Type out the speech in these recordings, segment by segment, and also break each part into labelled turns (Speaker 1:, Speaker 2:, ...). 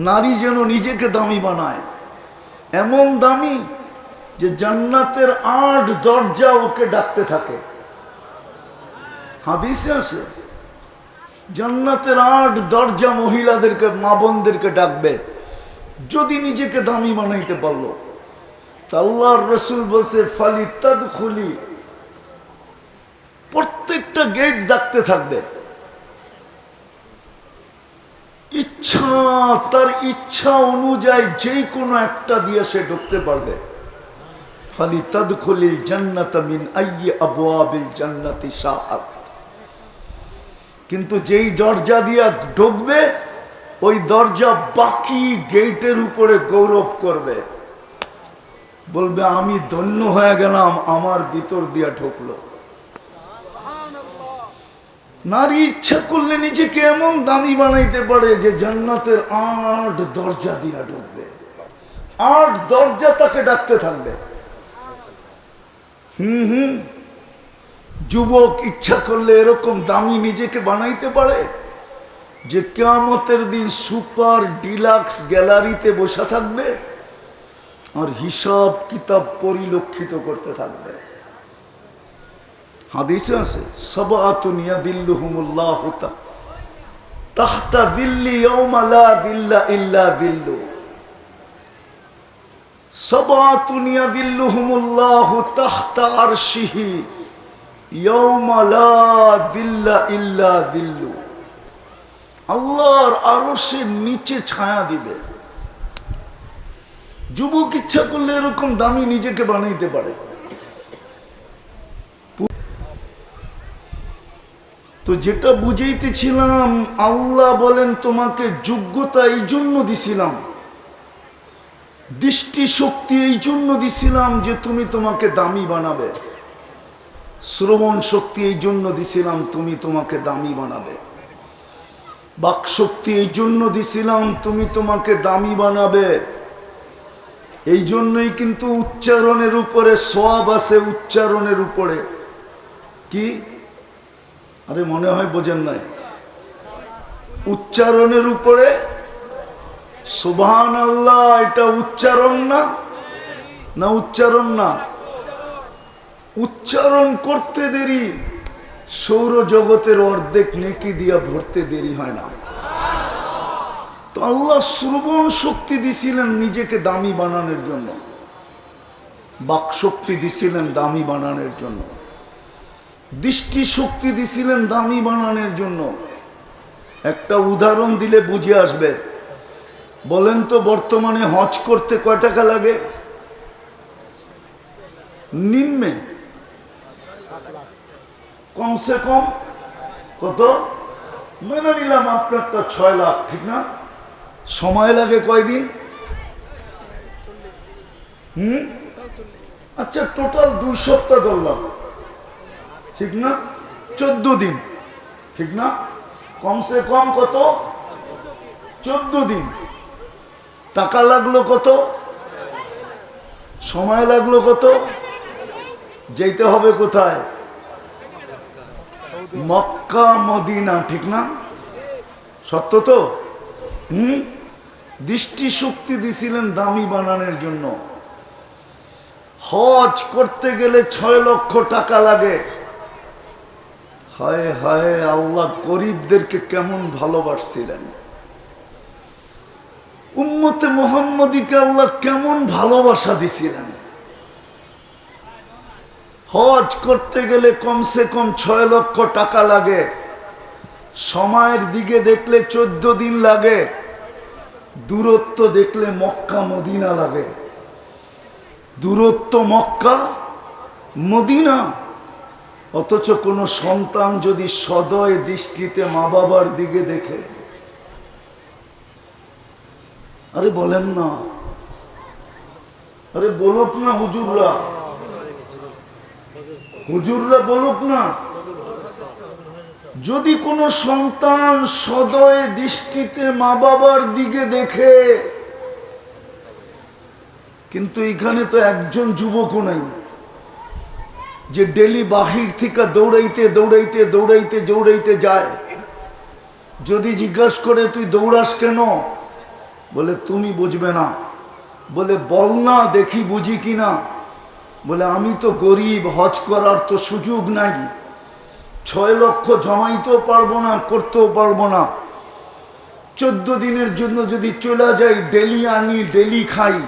Speaker 1: নারী যেন নিজেকে দামি বানায়। এমন দামি যে জান্নাতের আট দরজা ওকে ডাকতে থাকে। হাদিসে আছে, জান্নাতের আট দরজা মহিলাদেরকে, মা বোনদেরকে ডাকবে। যদি নিজেকে দামি বানাইতে পারল। আল্লাহর রসুল বলছে, ফালি তদ খুলি প্রত্যেকটা গেট ডাকতে থাকবে। ইচ্ছা, তার ইচ্ছা অনুযায়ী যেই কোনো একটা দিয়ে সে ঢুকতে পারবে। ফালি জান্নাত কিন্তু যেই দরজা দিয়া ঢুকবে, ওই দরজা বাকি গেটের উপরে গৌরব করবে। বলবে, আমি ধন্য হয়ে গেলাম, আমার ভিতর দিয়া ঢুকলো। নারী ইচ্ছা করলে নিজেকে এমন দামি বানাইতে পারে যে জান্নাতের আট দরজা দিয়া ঢুকবে। আট দরজা তাকে ডাকতে থাকবে। হুম হুম। যুবক ইচ্ছা করলে এরকম দামি নিজেকে বানাইতে পারে যে কেয়ামতের দিন সুপার ডিলাক্স গ্যালারিতে বসা থাকবে আর হিসাব কিতাব পরিলক্ষিত করতে থাকবে। হাদিসে আছে তাহতা দিল্লি ইল্লা দিল্লু। নিচে ছায়া দিবে। যুবক ইচ্ছা করলে এরকম দামি নিজেকে বানাইতে পারে। তো যেটা বুঝাইতেছিলাম, আল্লাহ বলেন, তোমাকে যোগ্যতা এই জন্য দিছিলাম। দৃষ্টি শক্তি এই জন্য দিছিলাম যে তুমি তোমাকে দামি বানাবে। শ্রবণ শক্তি এই জন্য দিছিলাম, তুমি তোমাকে দামি বানাবে। বাক শক্তি এই জন্য দিছিলাম, তুমি তোমাকে দামি বানাবে। এই জন্যই কিন্তু উচ্চারণের উপরে সব আছে উচ্চারণের উপরে। কি? আরে মনে হয় বোঝেন নাই। উচ্চারণের উপরে সুবহান আল্লাহ এটা উচ্চারণ না? না উচ্চারণ না। উচ্চারণ করতে দেরি সৌর জগতের অর্ধেক নেকি দিয়া ভরতে দেরি হয় না। তো আল্লাহ শ্রবণ শক্তি দিছিলেন নিজেকে দামি বানানোর জন্য। বাক শক্তি দিছিলেন দামি বানানোর জন্য। দৃষ্টি শক্তি দিছিলেন দামি বানানোর জন্য। একটা উদাহরণ দিলে বুঝে আসবে। বলেন তো, বর্তমানে হজ করতে কয় টাকা লাগে? নিম্নে। কমসে কম কত? মেনে নিলাম আপনারটা ছয় লাখ, ঠিক না? সময় লাগে কয়দিন? হুম? আচ্ছা টোটাল দুই সপ্তাহ ধরলাম। ঠিক না? চোদ্দ দিন। ঠিক না? কমসে কম কত? চোদ্দ দিন। টাকা লাগল কত? সময় লাগল কত? যেতে হবে কোথায়? মক্কা, মদিনা, ঠিক না? সত্য তো? হুম? দৃষ্টি শক্তি দিছিলেন দামি বানানোর জন্য। হজ করতে গেলে ছয় লক্ষ টাকা লাগে। হায় হায়, আল্লাহ গরিবদেরকে কেমন ভালোবাসছিলেন। উম্মতে মোহাম্মদীকে আল্লাহ কেমন ভালোবাসা দিছিলেন। হজ করতে গেলে কমসে কম ছয় লক্ষ টাকা লাগে। সময়ের দিকে দেখলে চোদ্দ দিন লাগে। দূরত্ব দেখলে মক্কা, মদিনা লাগে। দূরত্ব মক্কা, মদিনা অথচ কোনো সন্তান যদি সদয় দৃষ্টিতে মা বাবার দিকে দেখে। আরে বলেন না। আরে বলুক না হুজুররা। হুজুররা বলুক না। যদি কোনো সন্তান সদয় দৃষ্টিতে মা বাবার দিকে দেখে, কিন্তু এখানে তো একজন যুবকও নাই। যে ডেলি বাহির থেকে দৌড়াইতে দৌড়াইতে দৌড়াইতে দৌড়াইতে যায়। যদি জিজ্ঞাসা করে, তুই দৌড়াস কেন? বলে, তুমি বুঝবে না। বলে, বল না, দেখি বুঝি কি না। বলে, আমি তো গরিব, হজ করার তো সুযোগ নাই। ছয় লক্ষ জমাইতেও পারব না, করতেও পারব না। চোদ্দ দিনের জন্য যদি চলে যাই, ডেলি আনি, ডেলি খাই।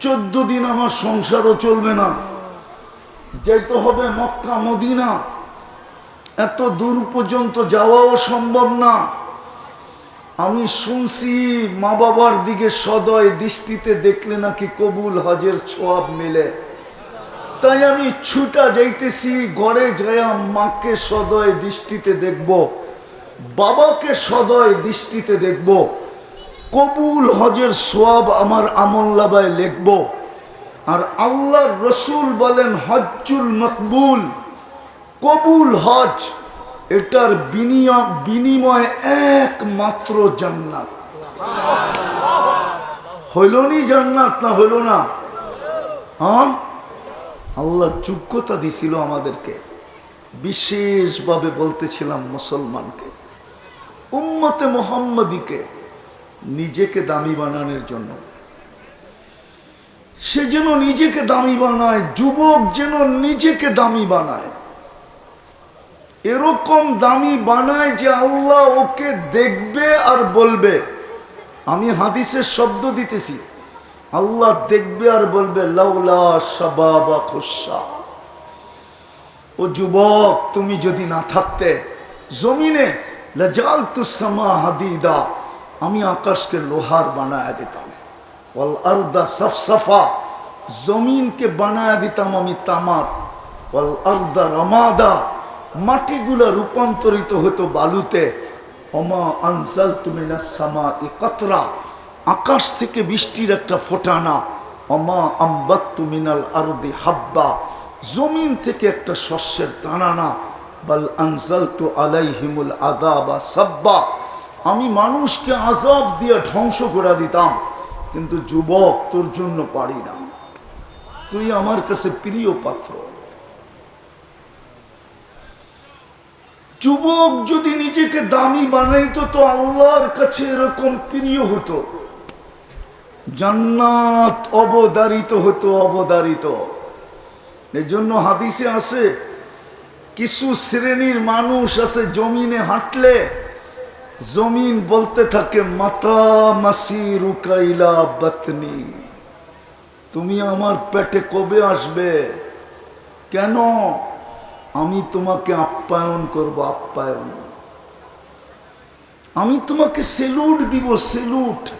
Speaker 1: চোদ্দ দিন আমার সংসারও চলবে না। যেতে হবে মক্কা, মদিনা। এত দূর পর্যন্ত যাওয়াও সম্ভব না। আমি শুনছি মা বাবার দিকে সদয় দৃষ্টিতে দেখলে নাকি কবুল হজের ছোয়াব মেলে। তাই আমি ছুটা যাইতেছি, ঘরে যায়া মাকে সদয় দৃষ্টিতে দেখব, বাবাকে সদয় দৃষ্টিতে দেখব, কবুল হজের সোয়াব আমার আমল্লাবায় লিখব। আর আল্লাহর রসুল বলেন হজ্জুল মকবুল, কবুল হজ, এটার বিনিয়োগ বিনিময়ে একমাত্র জান্নাত। হইল নি জান্নাত না হইল না? আল্লাহ যোগ্যতা দিছিল আমাদেরকে। বিশেষভাবে বলতেছিলাম মুসলমানকে, উম্মতে মোহাম্মদীকে, নিজেকে দামি বানানোর জন্য। সে যেন নিজেকে দামি বানায়, যুবক যেন নিজেকে দামি বানায়। এরকম দামি বানায় যে আল্লাহ ওকে দেখবে আর বলবে। আমি হাদিসের শব্দ দিতেছি। আল্লাহ দেখবে আর বলবে, লাউলা সাবাবা খুশা ও যুবক, তুমি যদি না থাকতে, জমিনে লাজাল তুসামা হাদিদা, আমি আকাশকে লোহার বানায় দিতাম। ওয়াল আরদা সফসফা, জমিনকে বানায় দিতাম আমি তামার। ওয়াল আরদা রমাদা, মাটিগুলা রূপান্তরিত হতো বালুতে। অমা আনসাল তুমি সামা এ কতরা, আকাশ থেকে বৃষ্টির একটা ফোটানা। অমা আম্বাত্তু মিনাল আরদি হাব্বা, জমিন থেকে একটা শস্যের তানানা বাল আনসাল তু আলাইহিমুল আদা বা সাব্বা, আমি মানুষকে আজাব দিয়ে ধ্বংস করে দিতাম। কিন্তু যুবক, তোর জন্য পারি না। তুই আমার কাছে প্রিয় পাত্র। যুবক যদি নিজেকে দামি বানাইতো, তো আল্লাহর কাছে এরকম প্রিয় হতো। জান্নাত অবদারিত হতো, অবদারিত। এই জন্য হাদিসে আছে, কিছু শ্রেণির মানুষ আছে, জমিনে হাঁটলে জমিন বলতে থাকে, মাতা মাসি রুকাইলা বাতনি, তুমি আমার পেটে কবে আসবে? কেন? আমি তোমাকে আপ্যায়ন করব, আপ্যায়ন। আমি তোমাকে সেলুট দিব, সেলুট।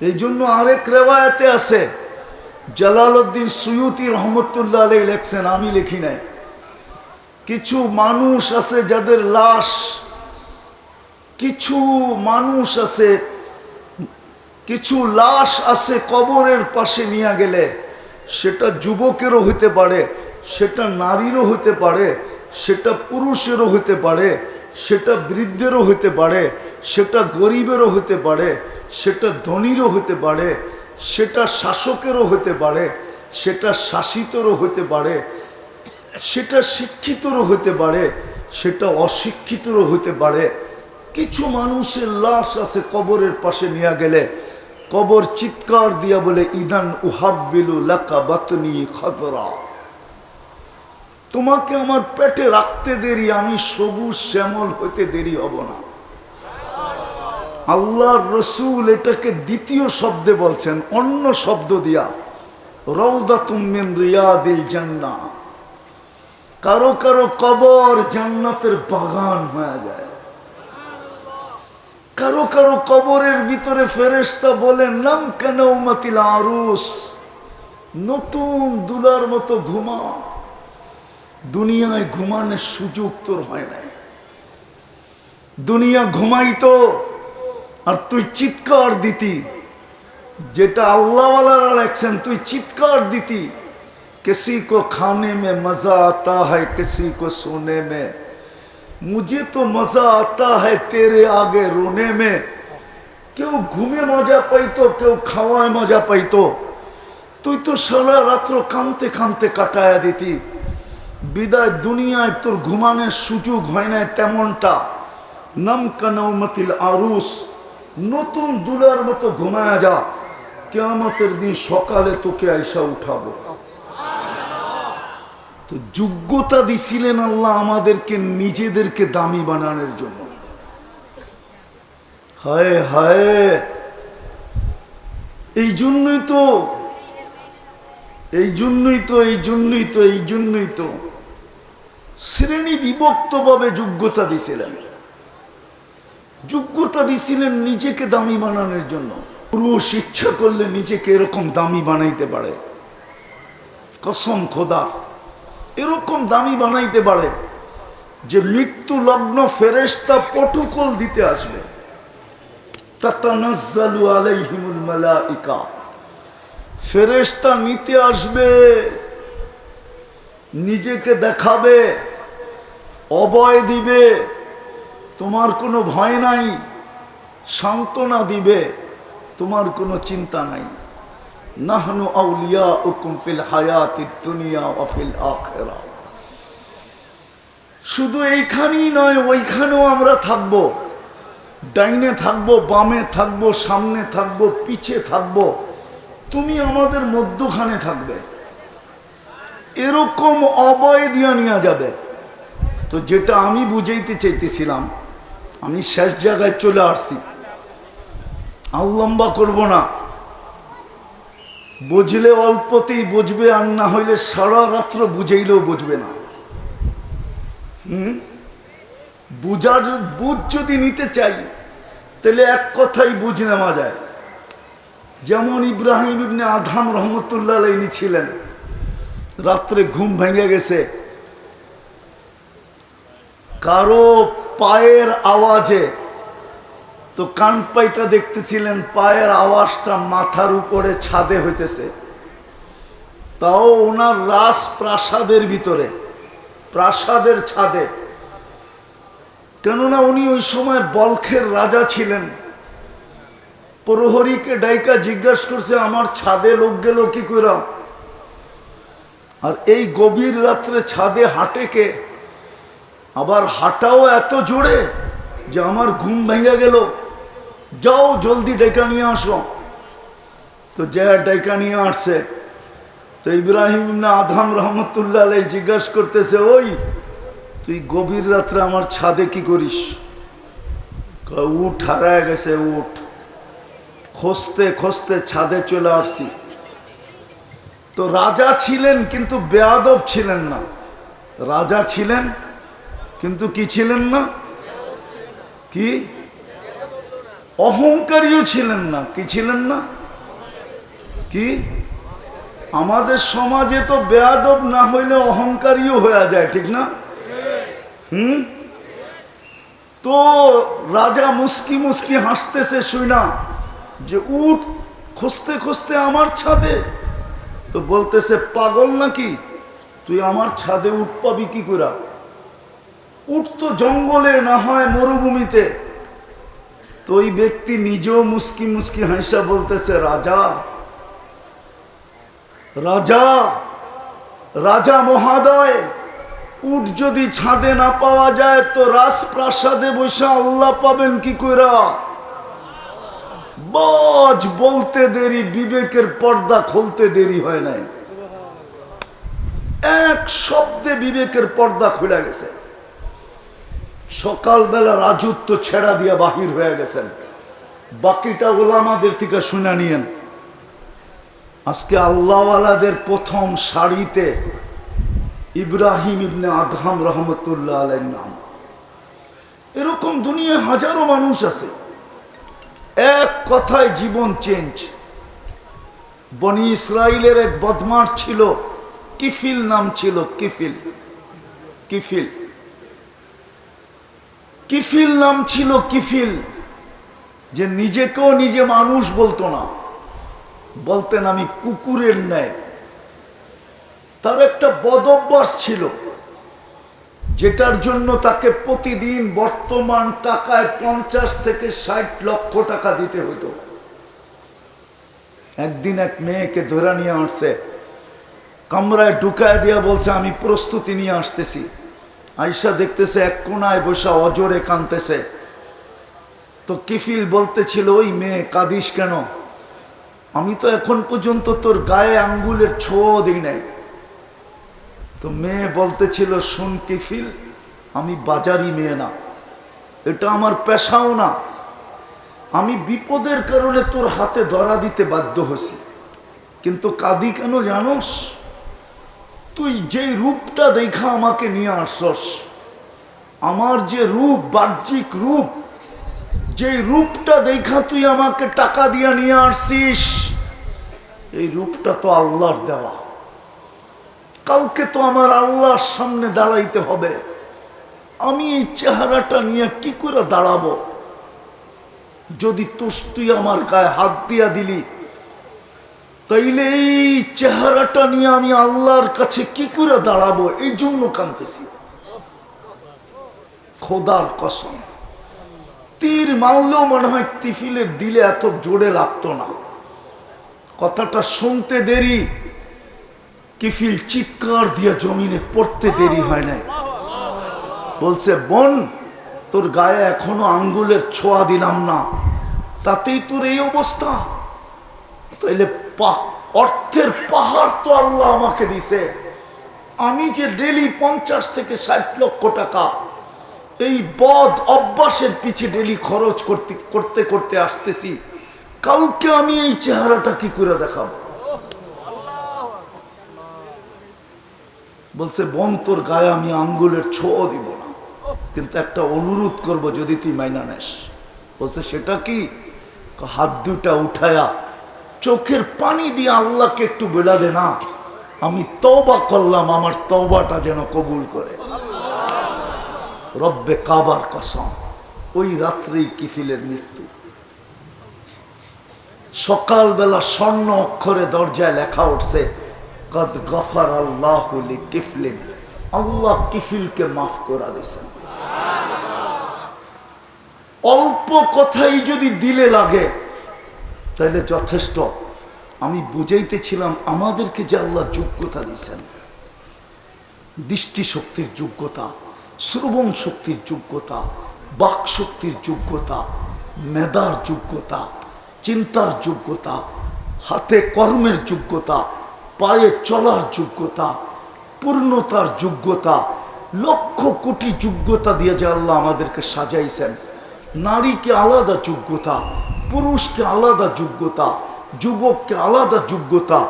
Speaker 1: এই জন্য আরেক রেওয়ায়তে আছে, জালালউদ্দিন সুয়ুতি রহমতুল্লাহ আলাই লেখছেন, আমি লিখি নাই। কিছু মানুষ আছে যাদের লাশ কিছু মানুষ আছে কিছু লাশ আছে কবরের পাশে নিয়ে গেলে সেটা যুবকেরও হইতে পারে সেটা নারীরও হতে পারে সেটা পুরুষেরও হতে পারে সেটা বৃদ্ধেরও হতে পারে সেটা গরিবেরও হতে পারে সেটা ধনীরও হতে পারে সেটা শাসকেরও হতে পারে সেটা শাসিতরও হতে পারে সেটা শিক্ষিতরও হতে পারে সেটা অশিক্ষিতরও হতে পারে কিছু মানুষের লাশ আছে কবরের পাশে নিয়ে গেলে। কবর চিৎকার দিয়া বলে, ইদান বাতনি খতরা তোমাকে আমার পেটে রাখতে দেরি, আমি সবুজ শ্যামল হতে দেরি হব না। আল্লাহর রসুল এটাকে দ্বিতীয় শব্দে বলছেন, অন্য শব্দ দিয়া। রৌদা তুমিন রিয়াদিল জান্না কারও কারও কবর জান্নাতের বাগান হয়ে যায়। কারও কারও কবরের ভিতরে ফেরেস্তা বলে নাম কেন আরুস? নতুন দুলার মতো ঘুমা। দুনিয়ায় ঘুমানোর সুযোগ তোর হয় নাই। দুনিয়া ঘুমাই তো, আর তুই চিৎকার দিতি। যেটা আল্লাহ রাখছেন তুই চিৎকার দিতি। কেসি কো খানে মে মজা আতা হয় কেসি কো সোনে মে मुझे तो मजा आता है तेरे आगे रोने में কেউ ঘুমে মজা পাইতো কেউ খাওয়ায় মজা পাইতো তুই তো সারা রাত্র কানতে কানতে কাটায়া দিতি বিদায় দুনিয়ায় তোর ঘুমানোর সুযোগ হয় না তেমনটা নম কানৌমতিল আরুস নতুন দুলার মতো ঘুমায়া যা কেয়ামতের দিন সকালে তোকে আইসা উঠাবো তো যোগ্যতা দিছিলেন আল্লাহ আমাদেরকে নিজেদেরকে দামি বানানোর জন্য। হায় হায়। এই জন্যই তো, এই জন্যই তো, এই জন্যই তো, এই জন্যই তো শ্রেণি বিভক্তভাবে যোগ্যতা দিছিলেন। যোগ্যতা দিছিলেন নিজেকে দামি বানানোর জন্য। পুরুষ ইচ্ছা করলে নিজেকে এরকম দামি বানাইতে পারে। কসম খোদা। এরকম দামি বানাইতে পারে যে মৃত্যু লগ্ন ফেরেস্তা পটুকল দিতে আসবে। ফেরেস্তা নিতে আসবে, নিজেকে দেখাবে, অবয় দিবে, তোমার কোনো ভয় নাই, সান্ত্বনা দিবে, তোমার কোনো চিন্তা নাই। নাহনু আউলিয়া উকুম ফিল হায়াতি দুনিয়া আখেরা। শুধু এইখানেই নয়, ওইখানেও আমরা থাকব। ডাইনে থাকব, বামে থাকব, সামনে থাকব, পিছে থাকব। তুমি আমাদের মধ্যখানে থাকবে। এরকম অবয় দিয়া নেওয়া যাবে। তো যেটা আমি বুঝাইতে চাইতেছিলাম, আমি শেষ জায়গায় চলে আসছি। আর লম্বা করব না। বুঝলে অল্পতেই বুঝবে, আর না হইলে সারা রাত্র বুঝাইলেও বুঝবে না। হুম? বুঝার, বুঝ যদি নিতে চাই, তাহলে এক কথাই বুঝ নেওয়া যায়। যেমন ইব্রাহিম ইবনে আধাম রহমতুল্লাহ ইনি ছিলেন রাত্রে ঘুম ভেঙে গেছে। কারও পায়ের আওয়াজে তো কান পাইতা দেখতেছিলেন, পায়ের আওয়াজটা মাথার উপরে ছাদে হইতেছে। তাও ওনার রাস প্রাসাদের ভিতরে, প্রাসাদের ছাদে। কেননা উনি ওই সময় বলখের রাজা ছিলেন। প্রহরীকে ডাইকা জিজ্ঞাসা করছে, আমার ছাদে লোক গেল কি করে আর এই গভীর রাত্রে ছাদে হাঁটে কে? আবার হাঁটাও এত জোরে যে আমার ঘুম ভেঙে গেল। যাও, জলদি ডেকা নিয়ে আসো। তো যে ডেকা নিয়ে আসছে, তো ইব্রাহিম না আধাম রহমতুল্লাহ আলাই জিজ্ঞাসা করতেছে, ওই, তুই গভীর রাত্রে আমার ছাদে কি করিস? উঠ, হারায় গেছে, উঠ। খসতে খসতে ছাদে চলে আসছি। তো রাজা ছিলেন, কিন্তু বেয়াদব ছিলেন না। রাজা ছিলেন, কিন্তু কি ছিলেন না? কি? অহংকারীও ছিলেন না। কি ছিলেন না? কি? আমাদের সমাজে তো বেয়াদব না হইলে অহংকারীও হয়ে যায়, ঠিক না? হুম? তো রাজা মুস্কি মুস্কি হাসতেছে, শুই না। যে উঠ, খুঁজতে খুঁজতে আমার ছাদে। তো বলতেছে, পাগল নাকি? তুই আমার ছাদে উঠ পাবি কি করে উঠ তো জঙ্গলে না হয় মরুভূমিতে। তো ওই ব্যক্তি নিজেও মুস্কি মুস্কি হাসা বলতেছে, রাজা। রাজা রাজা মহাদয়, উট যদি ছাদে না পাওয়া যায় তো রাজপ্রাসাদে বসে আল্লাহ পাবেন কি কইরা? বজ বলতে দেরি, বিবেকের পর্দা খুলতে দেরি হয় নাই। এক শব্দে বিবেকের পর্দা খুলে গেছে। সকালবেলা রাজত্ব ছেড়া দিয়ে বাহির হয়ে গেছেন। বাকিটা ওলামাদের থেকে শুনে নিয়েন। আজকে আল্লাহওয়ালাদের প্রথম সারিতে ইব্রাহিম ইবনে আদহাম রহমতুল্লাহ আলাই নাম। এরকম দুনিয়ায় হাজারো মানুষ আছে। এক কথায় জীবন চেঞ্জ। বনি ইসরায়েলের এক বদমার ছিল, কিফিল নাম ছিল কিফিল। কিফিল। কিফিল নাম ছিল কিফিল। যে নিজেকেও নিজে মানুষ বলতো না। বলতেন আমি কুকুরের ন্যায়। তার একটা বদ অভ্যাস ছিল, যেটার জন্য তাকে প্রতিদিন বর্তমান টাকায় পঞ্চাশ থেকে ষাট লক্ষ টাকা দিতে হতো একদিন এক মেয়েকে ধরে নিয়ে আসছে, কামরায় ঢুকায় দিয়া বলছে, আমি প্রস্তুতি নিয়ে আসতেছি। আইসা দেখতেছে এক কোনায় বসা অজরে কানতেছে তো কিফিল বলতেছিল, ওই মেয়ে, কাঁদিস কেন? আমি তো এখন পর্যন্ত তোর গায়ে আঙ্গুলের ছোঁয়াও দিই নাই। তো মেয়ে বলতেছিল, শুন কিফিল, আমি বাজারি মেয়ে না। এটা আমার পেশাও না। আমি বিপদের কারণে তোর হাতে ধরা দিতে বাধ্য হছি কিন্তু কাঁদি কেন জানোস? তুই যেই রূপটা দেখা আমাকে নিয়ে আসছস, আমার যে রূপ, বাহ্যিক রূপ যেই রূপটা দেখা তুই আমাকে টাকা দিয়ে নিয়ে আসছিস, এই রূপটা তো আল্লাহর দেওয়া। কালকে তো আমার আল্লাহর সামনে দাঁড়াইতে হবে। আমি এই চেহারাটা নিয়ে কি করে দাঁড়াবো? যদি তুস তুই আমার গায়ে হাত দিয়া দিলি তাইলে এই চেহারাটা নিয়ে আমি আল্লাহর কাছে কি করে দাঁড়াবো? এই জন্য কানতেছি খোদার কসম। তীর মারলেও মনে হয় তিফিলের দিলে এত জোরে লাগতো না। কথাটা শুনতে দেরি কিফিল চিৎকার দিয়ে জমিনে পড়তে দেরি হয় নাই। বলছে, বোন, তোর গায়ে এখনও আঙ্গুলের ছোঁয়া দিলাম না। তাতেই তোর এই অবস্থা। তাইলে অর্থের পাহাড় তো আল্লাহ আমাকে দিছে। আমি যে ডেলি পঞ্চাশ থেকে ষাট লক্ষ টাকা এই বদ অভ্যাসের পিছে ডেলি খরচ করতে করতে করতে আসতেছি, কালকে আমি এই চেহারাটা কি করে দেখাবো? বলছে, বোন, তোর গায়ে আমি আঙ্গুলের ছোঁয়া দিব না। কিন্তু একটা অনুরোধ করব যদি তুই মাইনা নেস। বলছে, সেটা কি? হাত দুটা উঠায়া চোখের পানি দিয়ে আল্লাহকে একটু বেড়া দে না। আমি তওবা করলাম, আমার তওবাটা যেন কবুল করে। রব্বে কাবার কসম, ওই রাত্রেই কিফিলের মৃত্যু। সকালবেলা স্বর্ণ অক্ষরে দরজায় লেখা উঠছে, কদ গফার আল্লাহ কিফলিন আল্লাহ কিফিলকে মাফ করা দিয়েছেন। অল্প কথাই যদি দিলে লাগে তাহলে যথেষ্ট। আমি বুঝাইতেছিলাম আমাদেরকে যে আল্লাহ যোগ্যতা দিয়েছেন। দৃষ্টি শক্তির যোগ্যতা, শ্রবণ শক্তির যোগ্যতা, বাক শক্তির যোগ্যতা, মেধার যোগ্যতা, চিন্তার যোগ্যতা, হাতে কর্মের যোগ্যতা, পায়ে চলার যোগ্যতা, পূর্ণতার যোগ্যতা, লক্ষ কোটি যোগ্যতা দিয়ে যে আল্লাহ আমাদেরকে সাজাইছেন। নারীকে আলাদা যোগ্যতা পুরুষকে আলাদা যোগ্যতা, যুবককে আলাদা যোগ্যতা,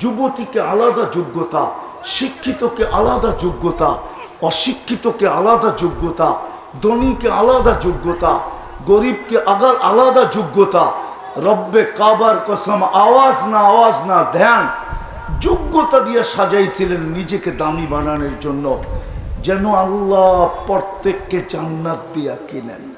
Speaker 1: যুবতীকে আলাদা যোগ্যতা, শিক্ষিতকে আলাদা যোগ্যতা, অশিক্ষিতকে আলাদা যোগ্যতা, ধনীকে আলাদা যোগ্যতা, গরিবকে আগার আলাদা যোগ্যতা, রব্বে কাবার কসম, আওয়াজ না আওয়াজ না ধ্যান, যোগ্যতা দিয়ে সাজাইছিলেন নিজেকে দামি বানানোর জন্য, যেন আল্লাহ প্রত্যেককে জান্নাত দিয়া কিনেন।